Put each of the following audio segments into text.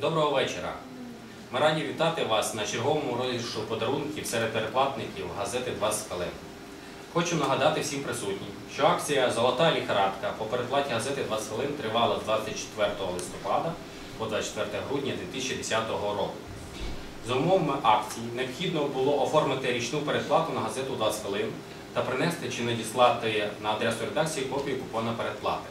Доброго вечора. Ми раді вітати вас на черговому розіграшу подарунків серед переплатників газети «20 хвилин». Хочу нагадати всім присутнім, що акція Золота ліхарадка по передплаті газети «20 хвилин тривала з 24 листопада по 24 грудня 2010 року. За умовами акції необхідно було оформити річну передплату на газету «20 хвилин та принести чи надіслати на адресу редакції копію купона передплати.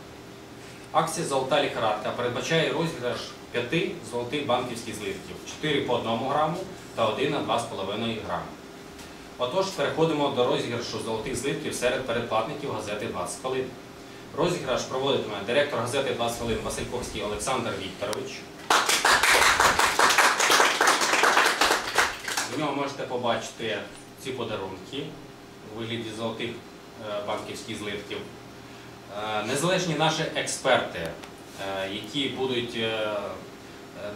Акція Золота ліхарадка передбачає розіграш 5 золотих банківських злитків, 4 по 1 граму та 1 на 2,5 граму. Отож, переходимо до розіграшу золотих злитків серед передплатників газети «20 хвилин. Розіграш проводитиме директор газети «20 хвилин Васильковський Олександр Вікторович. В нього можете побачити ці подарунки у вигляді золотих е, банківських злитків. Е, Незалежні наші експерти, які будуть е, е,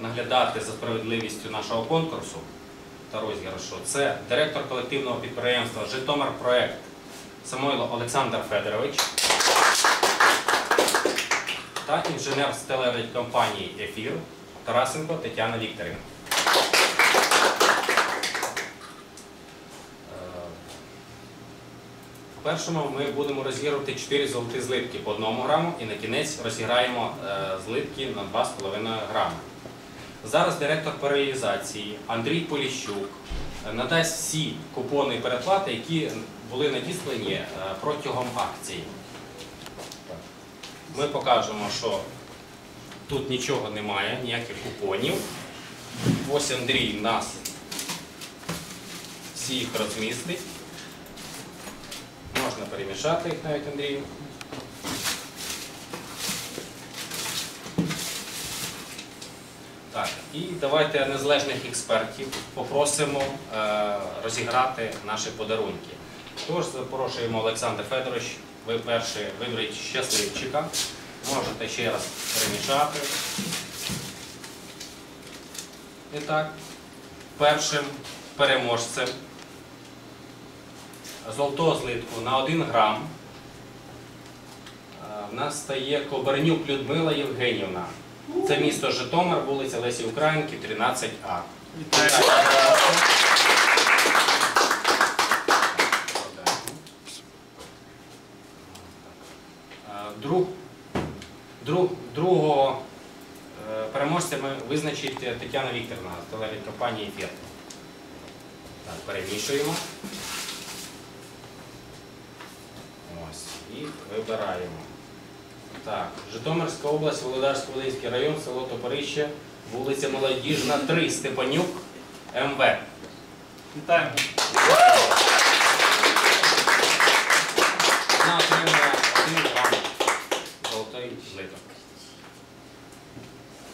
наглядати за справедливістю нашого конкурсу та розіграшу, це директор колективного підприємства Житомир Проект Самойло Олександр Федорович та інженер з телерадіокомпанії Ефір Тарасенко Тетяна Вікторівна. Першому ми будемо розігрувати 4 золоті злитки по 1 граму і на кінець розіграємо е, злитки на 2,5 грами. Зараз директор по реалізації Андрій Поліщук е, надасть всі купони і переплати, які були надіслані е, протягом акції. Ми покажемо, що тут нічого немає, ніяких купонів. Ось Андрій нас всі їх розмістить. Можна перемішати їх навіть Андрію. Так, і давайте незалежних експертів попросимо е, розіграти наші подарунки. Тож запрошуємо Олександр Федорович, ви перший виберіть щасливчика. Можете ще раз перемішати. І так, першим переможцем золотого злитку на 1 грам е, в нас стає Кобернюк Людмила Євгенівна. Це місто Житомир, вулиця Лесі Українки, 13А. Вітаю. Е, Друг, друг, другого е, переможця ми визначить Тетяна Вікторівна з телерадіокомпанії «Ефір». Так, перемішуємо. Ось. І вибираємо. Так, Житомирська область, Володарсько-Волинський район, село Топорище, вулиця Молодіжна, 3, Степанюк, МВ. Вітаємо. Вона отримує один золотий злиток.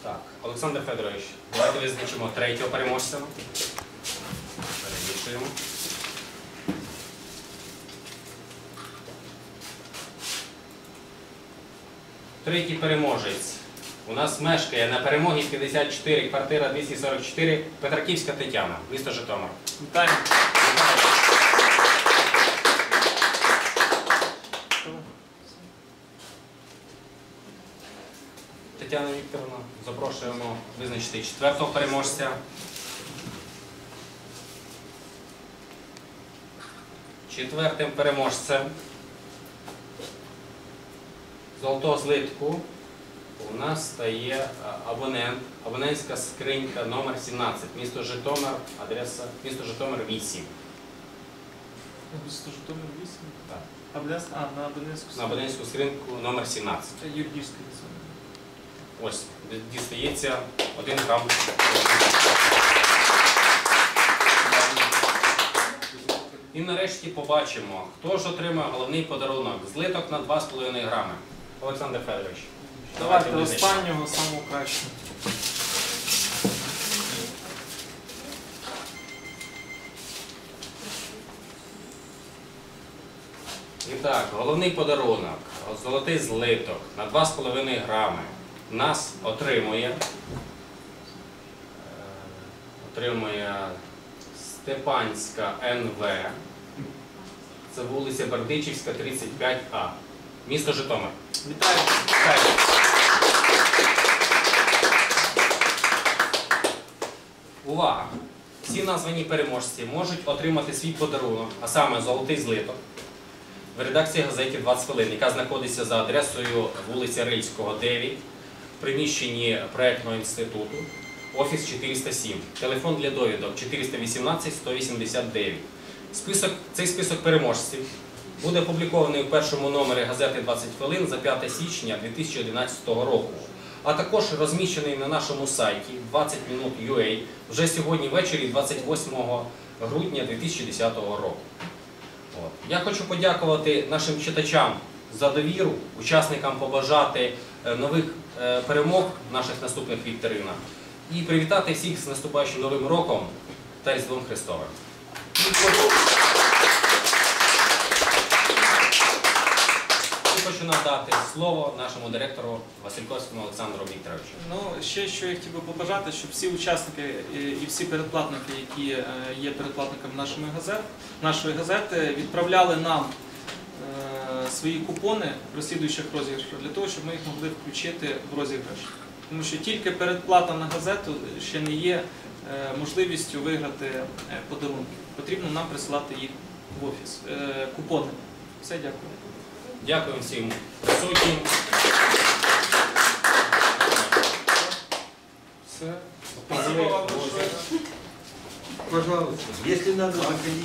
Так, Олександр Федорович, давайте визначимо третього переможця. Перемішуємо. Третій переможець. У нас мешкає на перемогі 54, квартира 244, Петраківська Тетяна, місто Житомир. Вітаємо. Тетяна Вікторовна, запрошуємо визначити четвертого переможця. Четвертим переможцем золотого злитку у нас стає е, абонент, абонентська скринька номер 17, місто Житомир, адреса місто Житомир 8. Місто Житомир 8. Так. Абляс, а, на Абонецьку. На абонентську скриньку номер 17. Це юридичне лицо. Ось дістається один грам. І нарешті побачимо, хто ж отримає головний подарунок. Злиток на 2,5 грами. Олександр Федорович. Давайте останнього, самого кращого. І так, головний подарунок, золотий злиток на 2,5 грами. Нас отримує, е, отримує Степанська НВ. Це вулиця Бердичівська, 35А. Місто Житомир. Вітаю. Вітаю. увага! Всі названі переможці можуть отримати свій подарунок, а саме золотий злиток в редакції газеті 20 хвилин, яка знаходиться за адресою вулиця Рильського, 9, в приміщенні проектного інституту, офіс 407. Телефон для довідок 418 189. Список, цей список переможців буде опублікований у першому номері газети 20 хвилин за 5 січня 2011 року, а також розміщений на нашому сайті 20 minut.ua вже сьогодні ввечері 28 грудня 2010 року. Я хочу подякувати нашим читачам за довіру, учасникам побажати е, нових е, перемог в наших наступних вікторинах і привітати всіх з наступаючим новим роком та Різдвом Христовим. І хочу- надати слово нашому директору Васильковському Олександру Вікторовичу. Ну, ще що я хотів би побажати, щоб всі учасники і і всі передплатники, які е, є передплатниками нашої газет, нашої газети, відправляли нам е, свої купони розслідуючих розіграшів для того, щоб ми їх могли включити в розіграш. Тому що тільки передплата на газету ще не є е, можливістю виграти е, подарунки. Потрібно нам присилати їх в офіс. Е, Купони. Все, дякую. Дякую всім присутнім. Все. Пожалуйста, если надо заходить.